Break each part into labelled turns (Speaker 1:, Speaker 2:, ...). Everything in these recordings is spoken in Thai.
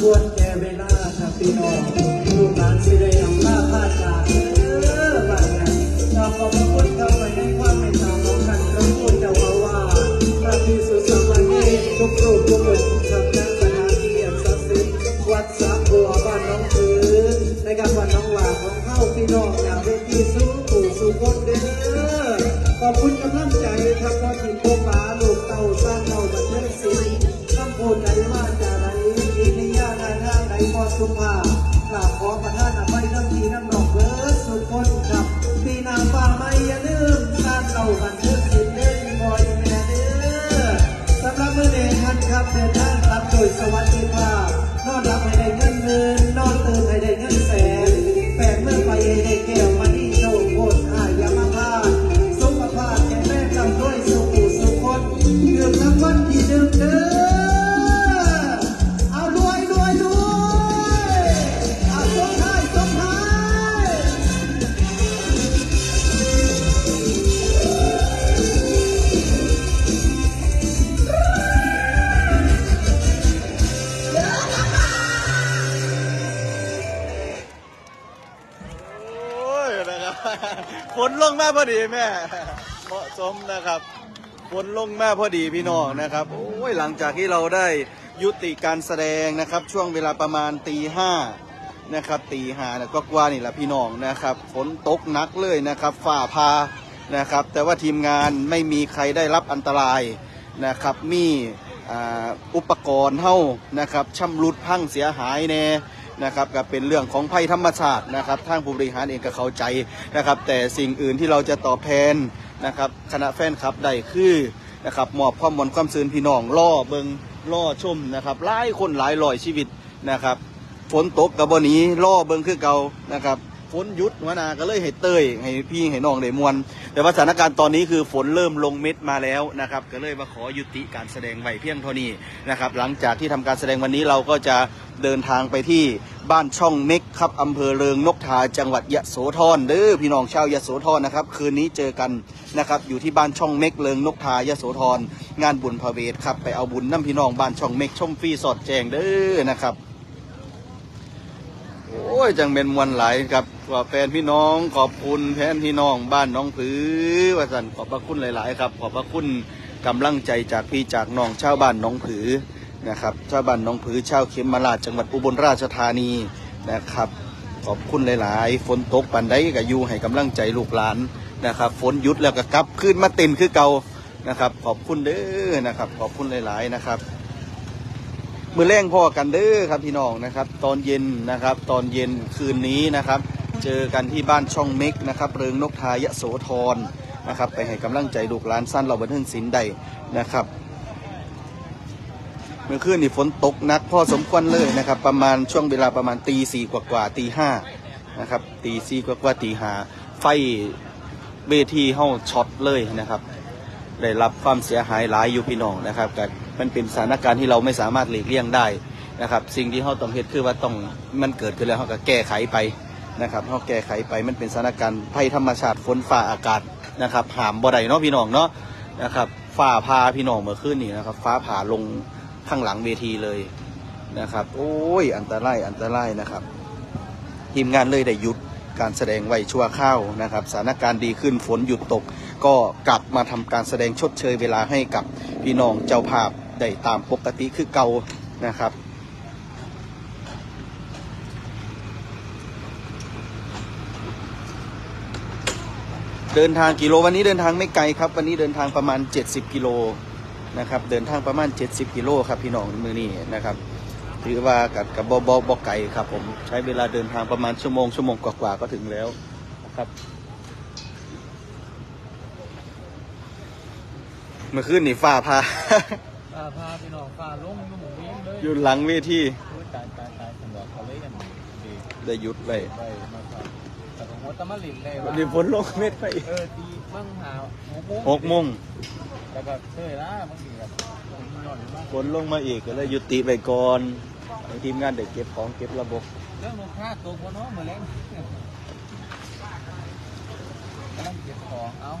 Speaker 1: ควรแก่เวลาครับพี่น้องลูกหลานสิได้อำลาพาจากเด้อบ้านนั้นเราข ขอประทานอภัยน้ำทีน้ำดอกเบิดสุดคนกับปีหนาฟ้าไม่อย่าลืมทานเราบันเทิงศินเด้อคอยแม่เด้อสำหรับเมื่อเดือนครับเดินทางรับโดยสวัสดิภาพนอนรับให้ได้เงิน มาพอดี
Speaker 2: แม่ เหมาะสมนะครับฝนลงมาพอดีพี่น้องนะครับ โอ้ยหลังจากที่เราได้ยุติการแสดงนะครับ ช่วงเวลาประมาณตีห้านะครับตีห้านะก็กว่านี่แหละพี่น้องนะครับ ฝนตกหนักเลยนะครับ ฝ่าพานะครับ แต่ว่าทีมงานไม่มีใครได้รับอันตรายนะครับ มีอ,อุปกรณ์เฮ้านะครับชำรุดพังเสียหายแน่ นะครับก็เป็นเรื่องของภัยธรรมชาตินะครับทางผู้บริหารเองก็เข้าใจนะครับ แต่สิ่งอื่นที่เราจะตอบแทนนะครับคณะแฟนคลับได้คือนะครับมอบความมนความซื่นพี่น้องล่อเบิงล่อชมนะครับหลายคนหลายลอยชีวิตนะครับ ฝนตกกับบนี้ล่อเบิงคือเก่านะครับ ฝนยุดหัวหนาก็เลยให้เตยให้พี่ให้น้องได้มวน แต่ว่าสถานการณ์ตอนนี้คือฝนเริ่มลงเม็ดมาแล้วนะครับ ก็เลยมาขอยุติการแสดงไว้เพียงเท่านี้นะครับ หลังจากที่ทำการแสดงวันนี้เราก็จะเดินทางไปที่บ้านช่องเม็กครับอำเภอเริงนกทาจังหวัดยะโสธรเด้อพี่น้องชาวยะโสธรนะครับ คืนนี้เจอกันนะครับ อยู่ที่บ้านช่องเม็กเริงนกทายะโสธรงานบุญพระเวทครับไปเอาบุญน้ำพี่น้องบ้านช่องเม็กชมฟรีสอดแจงเด้อนะครับ อ้ยจังเป็นมวลหลายครับว่าแฟนพี่น้องขอบคุณแฟนพี่น้องบ้านน้องผือว่าสันขอบพระคุณหลาย ๆ ครับ ขอบพระคุณกำลังใจจากพี่จากน้องชาวบ้านน้องผือนะครับชาวบ้านน้องผือชาวเข็มราชจังหวัดอุบลราชธานีนะครับ ขอบคุณหลาย ๆ ฝนตกปันใดก็อยู่ให้กำลังใจลูกหลานนะครับ ฝนหยุดแล้วก็กลับขึ้นมาเต็นคือเก่านะครับ ขอบคุณเด้อนะครับ ขอบคุณหลาย ๆ นะครับ มือแรงพ่อกันเด้อครับพี่น้องนะครับ ตอนเย็นนะครับ ตอนเย็นคืนนี้นะครับ เจอกันที่บ้านช่องเม็กนะครับ เริงนกทายะโสธรนะครับ ไปให้กำลังใจลูกหลานสั้นเราบันเทิงศิลป์ใดนะครับ เมื่อคืนนี่ฝนตกหนักพอสมควรเลยนะครับ ประมาณช่วงเวลาประมาณตีสี่กว่ากว่าตีห้านะครับตีสี่กว่ากว่าตีห้าไฟเวทีเฮาช็อตเลยนะครับ ได้รับความเสียหายหลายอยู่พี่น้องนะครับก็ มันเป็นสถานการณ์ที่เราไม่สามารถหลีกเลี่ยงได้นะครับ สิ่งที่เราต้องเฮ็ดคือว่าต้องมันเกิดขึ้นแล้วเราก็แก้ไขไปนะครับเราแก้ไขไปมันเป็นสถานการณ์ภัยธรรมชาติฝนฟ้าอากาศนะครับหามบ่ได้เนาะพี่น้องเนาะนะครับฟ้าพาพี่น้องเมื่อคืนนี้นะครับฟ้าผ่าลงข้างหลังเวทีเลยนะครับ โอ้ยอันตรายอันตรายนะครับ ทีมงานเลยได้หยุดการแสดงไว้ชั่วข้าวนะครับสถานการณ์ดีขึ้นฝนหยุดตก ก็กลับมาทำการแสดงชดเชยเวลาให้กับพี่น้องเจ้าภาพ ได้ตามปกติคือเก่านะครับเดินทางกิโลวันนี้เดินทางไม่ไกลครับ วันนี้เดินทางประมาณ 70 กิโลนะครับ เดินทางประมาณ 70 กิโลครับพี่น้องมือนี้นะครับ ถือว่ากับกับบอบอบอไก่ครับ ผมใช้เวลาเดินทางประมาณชั่วโมงชั่วโมงกว่าๆก็ถึงแล้วนะครับ เมื่อคืนนี่ฟ้าพา
Speaker 3: พาพี่น้องพาลงอยู่หมู่นี้เลย
Speaker 2: อยู่หลังเวที
Speaker 3: โอ้ยตายตายตายสำหรับเขาเลยกันดี
Speaker 2: ได้หยุดไป
Speaker 3: ไปมาครับแต่ของวัดตะมะลินเลย
Speaker 2: วันนี้ฝนลงเม็ดไป
Speaker 3: เออตีมั่งหาหกโมง
Speaker 2: หกโมง
Speaker 3: แล้วก็เฮ้ยละบางทีแบบผมนอนอยู่บ้าน
Speaker 2: ฝนลงมาอีกก็เลยยุติไปก่อนให้ทีมงานเด็กเก็บของเก็บระบบ
Speaker 3: เรื่องลูกค้าตัวคนน้องมาเล่นกำลังเก็บของเอา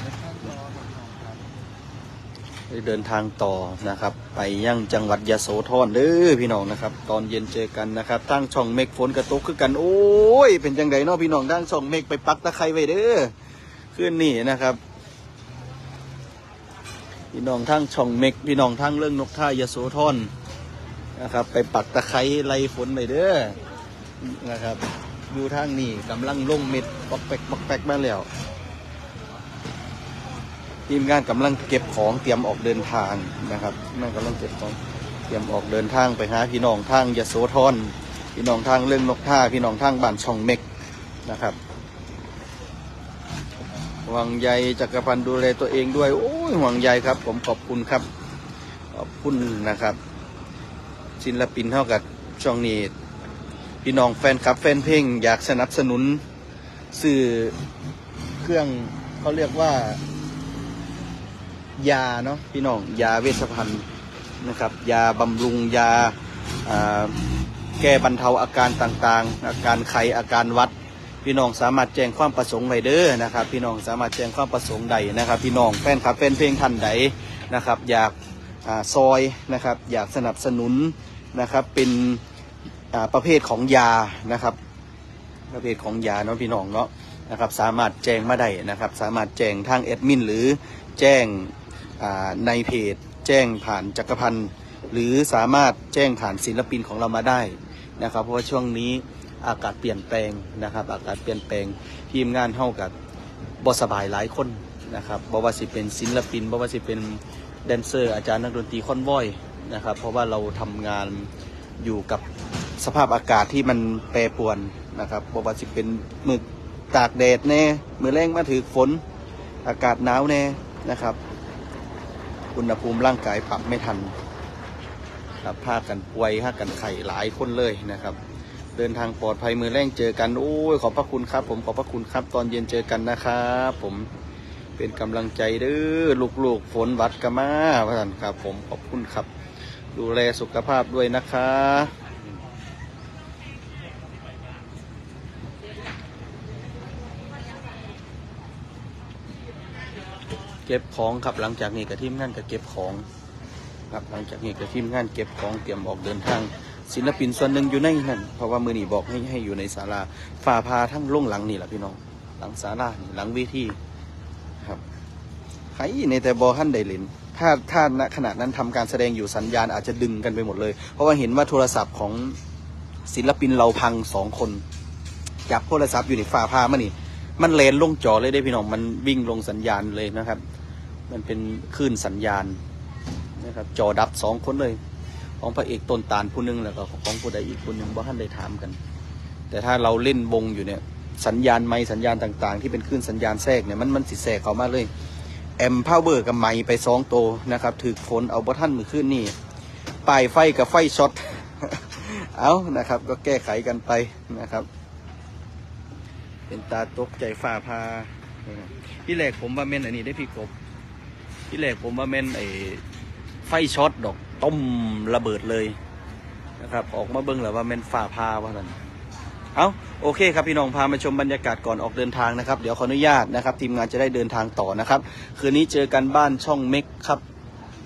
Speaker 3: ไม่ใช่รอพี่น้องครับ
Speaker 2: ได้ เดินทางต่อนะครับ ไปยังจังหวัดยะโสธรเด้อพี่น้องนะครับ ตอนเย็นเจอกันนะครับตั้งช่องเมฆฝนกระตุกคือกันโอ้ย เป็นจังไดเนาะพี่น้องตั้งช่องเมฆไปปักตะไคร้ไว้เด้อคืนนี้นะครับ พี่น้องทั้งช่องเมฆพี่น้องทั้งเรื่องนกท่ายะโสธรนะครับ ไปปักตะไคร้ไล่ฝนไปเด้อนะครับ อยู่ทางนี้กำลังลงเม็ดปอกแปกปอกแปกมาแล้ว ทีมงานกำลังเก็บของเตรียมออกเดินทางนะครับนั่นกำลังเก็บของเตรียมออกเดินทางไปหาพี่น้องทางยโสธรพี่น้องทางเรื่องนกท่าพี่น้องทางบ้านช่องเม็กนะครับ ห่วงใยจักรพันธ์ดูแลตัวเองด้วยโอ้ยห่วงใยครับ ผมขอบคุณครับ ขอบคุณนะครับ ศิลปินเท่ากับช่องนี้พี่น้องแฟนคลับแฟนเพลงอยากสนับสนุนสื่อเครื่องเขาเรียกว่า ยาเนาะพี่น้องยาเวชภัณฑ์นะครับ ยาบำรุงยาแก้บรรเทาอาการต่างๆ อาการไข้อาการวัด พี่น้องสามารถแจ้งความประสงค์ไว้เด้อนะครับ พี่น้องสามารถแจ้งความประสงค์ใดนะครับ พี่น้องแฟนคลับแฟนเพลงท่านใดนะครับ อยากอซอยนะครับ อยากสนับสนุนนะครับเป็นประเภทของยานะครับ ประเภทของยาเนาะพี่น้องเนาะนะครับสามารถแจ้งมาได้นะครับ สามารถแจ้งทางแอดมินหรือแจ้ง ในเพจแจ้งผ่านจักรพันธ์หรือสามารถแจ้งผ่านศิลปินของเรามาได้นะครับ เพราะว่าช่วงนี้อากาศเปลี่ยนแปลงนะครับ อากาศเปลี่ยนแปลงทีมงานเท่ากับบสบายหลายคนนะครับบว่าสิเป็นศิลปินบว่าสิเป็นแดนเซอร์ อาจารย์นักดนตรีคอนวอยนะครับ เพราะว่าเราทำงานอยู่กับสภาพอากาศที่มันแปรปรวนนะครับบว่าสิเป็นมือตากแดดแน่มือแรงมาถือฝนอากาศหนาวแน่นะครับ อุณหภูมิร่างกายปรับไม่ทันครับพากันป่วยพากันไข้หลายคนเลยนะครับ เดินทางปลอดภัยมือแรงเจอกันโอ้ยขอบพระคุณครับ ผมขอบพระคุณครับ ตอนเย็นเจอกันนะครับผมเป็นกำลังใจเด้อลูกๆฝนวัดกะมาพระท่านครับ ผมขอบคุณครับ ดูแลสุขภาพด้วยนะคะ เก็บของครับหลังจากนี้กับทีมงานก็เก็บของครับหลังจากนี้ก็ทีมงานเก็บของเตรียมออกเดินทาง ศิลปินส่วนหนึ่งอยู่ในนั่นเพราะว่ามือนีบอกให้ให้อยู่ในศาลาฝ่าพาทั้งล่งหลังนี่แหละพี่น้อง หลังศาลานี่หลังเวทีครับใครในแต่บอท่านไดเลนถ้าถ้าณขณะนั้นทำการแสดงอยู่สัญญาณอาจจะดึงกันไปหมดเลย เพราะว่าเห็นว่าโทรศัพท์ของศิลปินเราพังสองคนจับโทรศัพท์อยู่ในฝ่าพามันนี่มันเลนลงจอเลยได้พี่น้องมันวิ่งลงสัญญาณเลยนะครับ มันเป็นคลื่นสัญญาณนะครับจอดับสองคนเลย ของพระเอกต้นตาลผู้หนึงแล้วก็ของผู้ใดอีกคนหนึ่งว่าท่านได้ถามกัน แต่ถ้าเราเล่นวงอยู่เนี่ยสัญญาณไม้สัญญาณต่างๆ ที่เป็นคลื่นสัญญาณแทรกเนี่ยมันมันสิแทรกเขามากเลยแอมพาวเวอร์กับไม้ไปสองโตนะครับถือฝนเอาบ่ท่านมือขึ้นนี่ปลายไฟกับไฟช็อตเอานะครับ ก็แก้ไขกันไปนะครับ เป็นตาตกใจฝ่าพาพี่แหลกผมว่าเม่นอันนี้ได้พี่กบ ที่แรกผมว่าแม่นไอ้ไฟช็อตดอกต้มระเบิดเลยนะครับ ออกมาเบิ้งแล้วว่าแม่นฝ่าพาว่านั้นเอาโอเคครับพี่น้องพามาชมบรรยากาศก่อนออกเดินทางนะครับ เดี๋ยวขออนุญาตนะครับ ทีมงานจะได้เดินทางต่อนะครับ คืนนี้เจอกันบ้านช่องเม็กครับ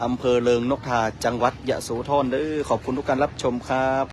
Speaker 2: อำเภอเลิงนกทาจังหวัดยะโสธรเด้อขอบคุณทุกการรับชมครับ